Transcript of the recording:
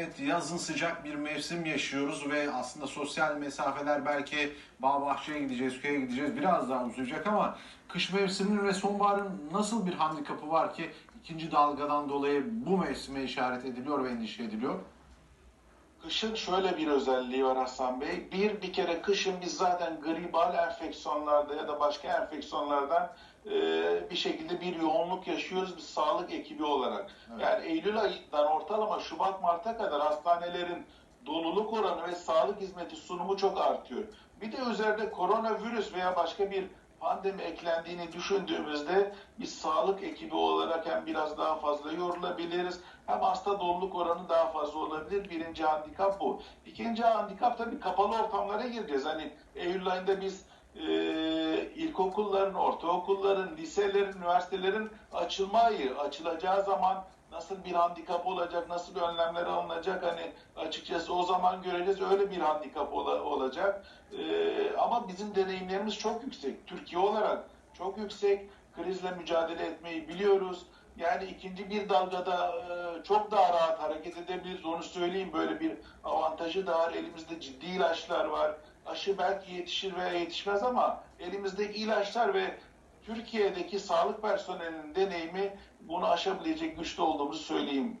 Evet yazın sıcak bir mevsim yaşıyoruz ve aslında sosyal mesafeler belki bağ bahçeye gideceğiz, köye gideceğiz biraz daha uzayacak ama kış mevsiminin ve sonbaharın nasıl bir handikapı var ki ikinci dalgadan dolayı bu mevsime işaret ediliyor ve endişe ediliyor? Kışın şöyle bir özelliği var Hasan Bey. Bir, bir kere kışın biz zaten gribal enfeksiyonlarda ya da başka enfeksiyonlardan e, bir şekilde bir yoğunluk yaşıyoruz biz sağlık ekibi olarak. Evet. Yani Eylül ayından ortalama Şubat Mart'a kadar hastanelerin doluluk oranı ve sağlık hizmeti sunumu çok artıyor. Bir de üzerinde koronavirüs veya başka bir pandemi eklendiğini düşündüğümüzde biz sağlık ekibi olarak hem biraz daha fazla yorulabiliriz hem hasta doluluk oranı daha fazla olabilir. Birinci handikap bu. İkinci handikap tabii kapalı ortamlara gireceğiz. Hani Eylül ayında biz e, ilkokulların, ortaokulların, liselerin, üniversitelerin açılma ayı, açılacağı zaman nasıl bir handikap olacak, nasıl önlemler alınacak hani açıkçası o zaman göreceğiz öyle bir handikap ola- olacak. Ee, ama bizim deneyimlerimiz çok yüksek. Türkiye olarak çok yüksek. Krizle mücadele etmeyi biliyoruz. Yani ikinci bir dalgada e, çok daha rahat hareket edebiliriz. Onu söyleyeyim böyle bir avantajı da var. Elimizde ciddi ilaçlar var. Aşı belki yetişir veya yetişmez ama elimizde ilaçlar ve Türkiye'deki sağlık personelinin deneyimi bunu aşabilecek güçte olduğumuzu söyleyeyim